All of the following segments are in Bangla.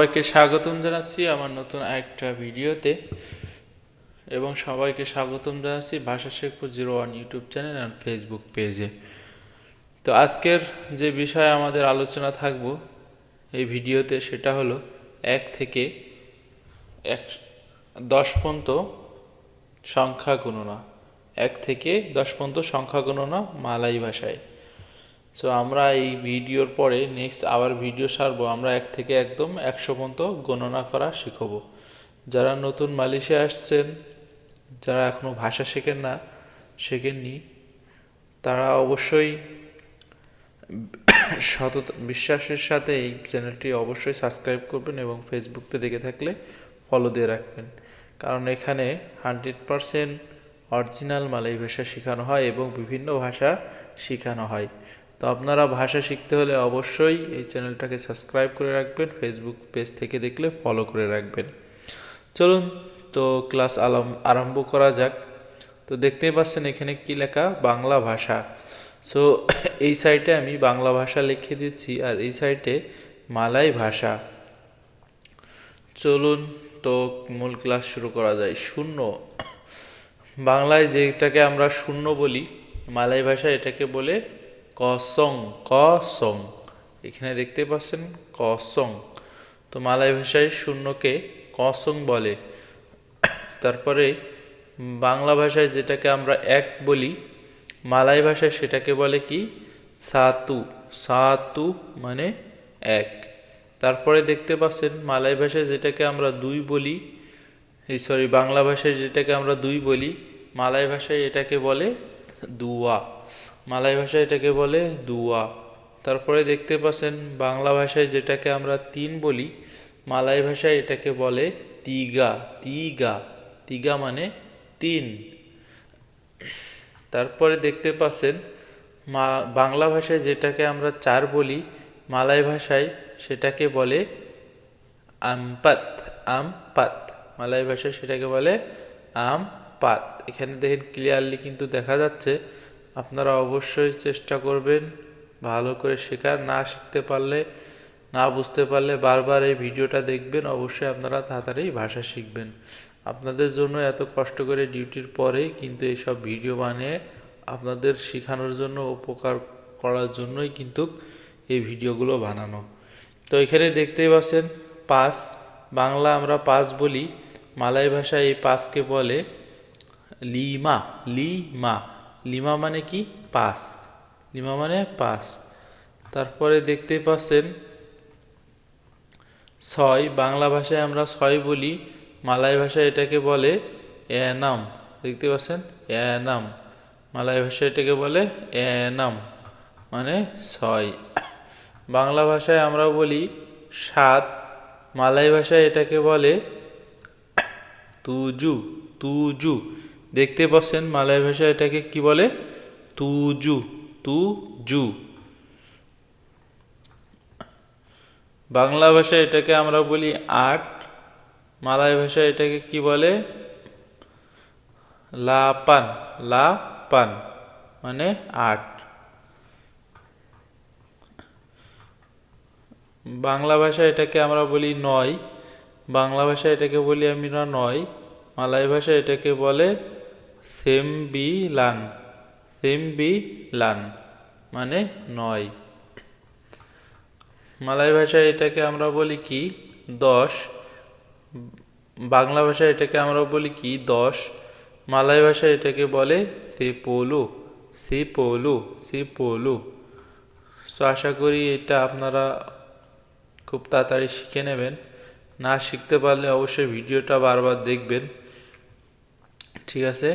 সবাইকে স্বাগতম জানাচ্ছি আমার নতুন একটা ভিডিওতে। এবং সবাইকে স্বাগতম জানাচ্ছি ভাষা শেখপুর জিরো ওয়ান ইউটিউব চ্যানেল আর ফেসবুক পেজে। তো আজকের যে বিষয়ে আমাদের আলোচনা থাকব এই ভিডিওতে সেটা হলো এক থেকে এক, দশ পর্যন্ত সংখ্যা গণনা এক থেকে দশ পর্যন্ত সংখ্যা গণনা মালাই ভাষায়। সো আমরা এই ভিডিওর পরে নেক্সট আবার ভিডিও সারবো। আমরা এক থেকে একদম একশো পর্যন্ত গণনা করা শিখব। যারা নতুন মালয়েশিয়া আসছেন, যারা এখনও ভাষা শেখেন না, শেখেননি, তারা অবশ্যই সততা বিশ্বাসের সাথে এই চ্যানেলটি অবশ্যই সাবস্ক্রাইব করবেন এবং ফেসবুকতে দেখে থাকলে ফলো দিয়ে রাখবেন। কারণ এখানে হান্ড্রেড পারসেন্ট অরিজিনাল মালয় ভাষা শেখানো হয় এবং বিভিন্ন ভাষা শেখানো হয়। তো আপনারা ভাষা শিখতে হলে অবশ্যই এই চ্যানেলটাকে সাবস্ক্রাইব করে রাখবেন ফেসবুক পেজ থেকে দেখলে ফলো করে রাখবেন। চলুন তো ক্লাস আলাম, আরম্ভ করা যাক। তো দেখতেই পাচ্ছেন এখানে কি লেখা? বাংলা ভাষা। সো এই সাইটে আমি বাংলা ভাষা লিখে দিচ্ছি আর এই সাইটে মালাই ভাষা। চলুন তো মূল ক্লাস শুরু করা যায়। শূন্য। বাংলায় যেটাকে আমরা শূন্য বলি, মালাই ভাষা এটাকে বলে কসং কসং এখানে দেখতে পাচ্ছেন কসং। তো মালাই ভাষায় শূন্যকে কসং বলে। তারপরে বাংলা ভাষায় যেটাকে আমরা এক বলি, মালাই ভাষায় সেটাকে বলে কি? সাতু। সাতু মানে এক। তারপরে দেখতে পাচ্ছেন মালাই ভাষায় যেটাকে আমরা দুই বলি, এই সরি, বাংলা ভাষায় যেটাকে আমরা দুই বলি, মালাই ভাষায় এটাকে বলে দুয়া। মালাই ভাষায় এটাকে বলে দুয়া। তারপরে দেখতে পাচ্ছেন বাংলা ভাষায় যেটাকে আমরা তিন বলি, মালাই ভাষায় এটাকে বলে তিগা। তিগা। তিগা মানে তিন। তারপরে দেখতে পাচ্ছেন মা, বাংলা ভাষায় যেটাকে আমরা চার বলি, মালাই ভাষায় সেটাকে বলে আমপাত। আমপাত। মালাই ভাষায় সেটাকে বলে আম পাত এখানে দেখেন ক্লিয়ারলি কিন্তু দেখা যাচ্ছে আপনারা অবশ্যই চেষ্টা করবেন ভালো করে শেখার। না শিখতে পারলে, না বুঝতে পারলে বারবার এই ভিডিওটা দেখবেন, অবশ্যই আপনারা তাড়াতাড়ি ভাষা শিখবেন। আপনাদের জন্য এত কষ্ট করে ডিউটির পরেই কিন্তু এইসব ভিডিও বানিয়ে আপনাদের শেখানোর জন্য, উপকার করার জন্যই কিন্তু এই ভিডিওগুলো বানানো। তো এখানে দেখতেই পাচ্ছেন, পাস, বাংলা আমরা পাস বলি। মালাই ভাষায় এই পাসকে বলে লিমা লিমা লিমা মানে কি? পাস। লিমা মানে পাস। তারপরে দেখতে পাচ্ছেন, ছয়, বাংলা ভাষায় আমরা ছয় বলি, মালাই ভাষায় এটাকে বলে এনাম। দেখতে পাচ্ছেন? এনাম। মালাই ভাষায় এটাকে বলে এনাম মানে ছয়। বাংলা ভাষায় আমরা বলি সাত, মালাই ভাষায় এটাকে বলে তুজু তুজু। দেখতে পাচ্ছেন মালয় ভাষায় এটাকে কি বলে? তুজু তুজু। বাংলা ভাষায় এটাকে আমরা বলি আট মালয় ভাষায় এটাকে কি বলে? লাপান লাপান মানে আট। বাংলা ভাষায় এটাকে আমরা বলি নয়, বাংলা ভাষায় এটাকে বলি আমরা নয় মালয় ভাষায় এটাকে বলে সেমবিলান সেমবিলান মানে নয়। মালয় ভাষায় এটাকে আমরা বলি কি? দশ। বাংলা ভাষায় এটাকে আমরা বলি কি? দশ। মালয় ভাষায় এটাকে বলে সে পোলু সে পোলু সে পোলু সো আশা করি এটা আপনারা খুব তাড়াতাড়ি শিখে নেবেন। না শিখতে পারলে অবশ্যই ভিডিওটা বারবার দেখবেন। ঠিক আছে?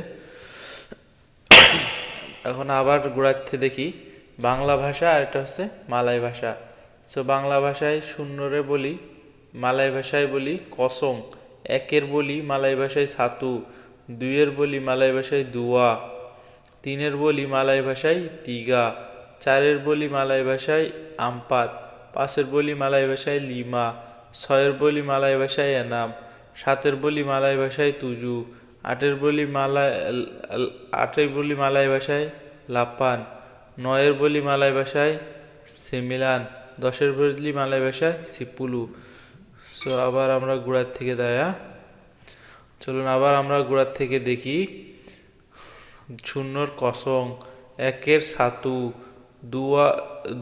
এখন আবার গোড়ার্থে দেখি। বাংলা ভাষা আর এটা হচ্ছে মালাই ভাষা। সো বাংলা ভাষায় শূন্যরে বলি, মালাই ভাষায় বলি কসং একের বলি মালাই ভাষায় সাতু দুইয়ের বলি মালাই ভাষায় দুয়া, তিনের বলি মালাই ভাষায় তিগা, চারের বলি মালাই ভাষায় আমপাত, পাঁচের বলি মালাই ভাষায় লিমা, ছয়ের বলি মালাই ভাষায় এনাম, সাতের বলি মালাই ভাষায় তুজু আটের বলি মালায় আটের বলি মালাই ভাষায় লাপান নয়ের বলি মালাই ভাষায় সেমিলান। দশের বলি মালাই ভাষায় সিপুলু। সো আবার আমরা গোড়ার থেকে দেয়া চলুন আবার আমরা গোড়ার থেকে দেখি। শূন্যর কসং, একের সাতু, দুয়া,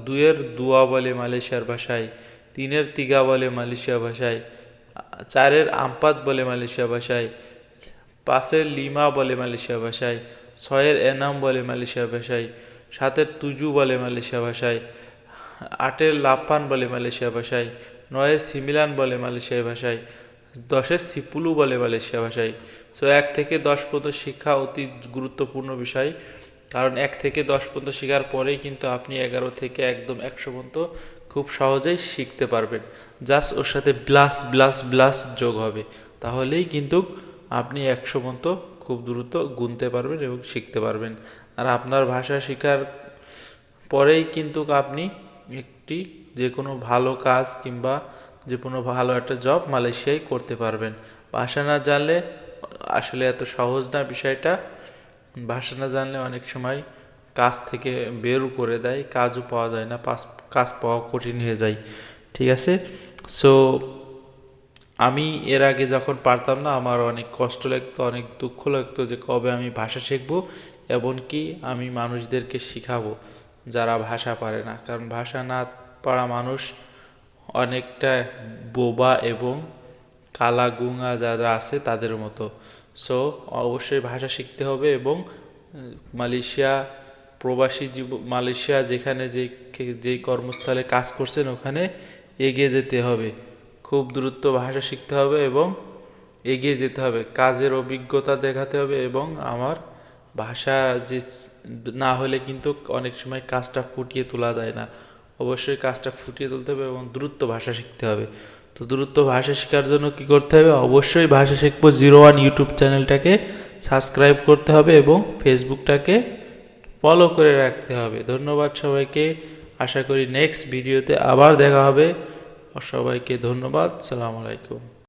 দুয়ের দুয়া বলে মালয়েশিয়ার ভাষায়, তিনের তিগা বলে মালয়েশিয়া ভাষায়, চারের আমপাত বলে মালয়েশিয়া ভাষায় পাঁচের লিমা বলে মালয়েশিয়া ভাষায়, ছয়ের এনাম বলে মালয়েশিয়া ভাষায়, সাতের তুজু বলে মালয়েশিয়া ভাষায়, আটের লাপান বলে মালয়েশিয়া ভাষায়, নয়ের সিমিলান বলে মালয়েশিয়া ভাষায়, দশের সিপুলু বলে মালয়েশিয়া ভাষায়। সো এক থেকে দশ পর্যন্ত শিক্ষা অতি গুরুত্বপূর্ণ বিষয়। কারণ এক থেকে দশ পর্যন্ত শেখার পরেই কিন্তু আপনি এগারো থেকে একদম একশো পর্যন্ত খুব সহজেই শিখতে পারবেন। জাস্ট ওর সাথে ব্লাস ব্লাস ব্লাস যোগ হবে। তাহলেই কিন্তু আপনি একশো পর্যন্ত খুব দ্রুত গুনতে পারবেন এবং শিখতে পারবেন। আর আপনার ভাষা শেখার পরেই কিন্তু আপনি একটি যে কোনো ভালো কাজ কিংবা যে কোনো ভালো একটা জব মালয়েশিয়ায় করতে পারবেন। ভাষা না জানলে আসলে এত সহজ না বিষয়টা। ভাষা না জানলে অনেক সময় কাজ থেকে বেরও করে দেয়, কাজও পাওয়া যায় না, পাস, কাজ পাওয়া কঠিন হয়ে যায়। ঠিক আছে? সো আমি এর আগে যখন পারতাম না, আমার অনেক কষ্ট লাগতো, অনেক দুঃখ লাগতো যে কবে আমি ভাষা শিখব এমনকি আমি মানুষদেরকে শিখাবো যারা ভাষা পারে না। কারণ ভাষা না পারা মানুষ অনেকটা বোবা এবং কালা গুঙা যারা আছে তাদের মতো। সো অবশ্যই ভাষা শিখতে হবে এবং মালয়েশিয়া, প্রবাসী জীব, মালয়েশিয়া যেখানে যে যেই কর্মস্থলে কাজ করছেন ওখানে এগিয়ে যেতে হবে। খুব দ্রুত ভাষা শিখতে হবে এবং এগিয়ে যেতে হবে। কাজের অভিজ্ঞতা দেখাতে হবে এবং আমার ভাষা যে না হলে কিন্তু অনেক সময় কাজটা ফুটিয়ে তোলা যায় না। অবশ্যই কাজটা ফুটিয়ে তুলতে হবে এবং দ্রুত ভাষা শিখতে হবে। তো দ্রুত ভাষা শেখার জন্য কি করতে হবে? অবশ্যই ভাষা শিখব জিরো ওয়ান ইউটিউব চ্যানেলটাকে সাবস্ক্রাইব করতে হবে এবং ফেসবুকটাকে ফলো করে রাখতে হবে। ধন্যবাদ সবাইকে। আশা করি নেক্সট ভিডিওতে আবার দেখা হবে। সবাইকে ধন্যবাদ। সালাম আলাইকুম।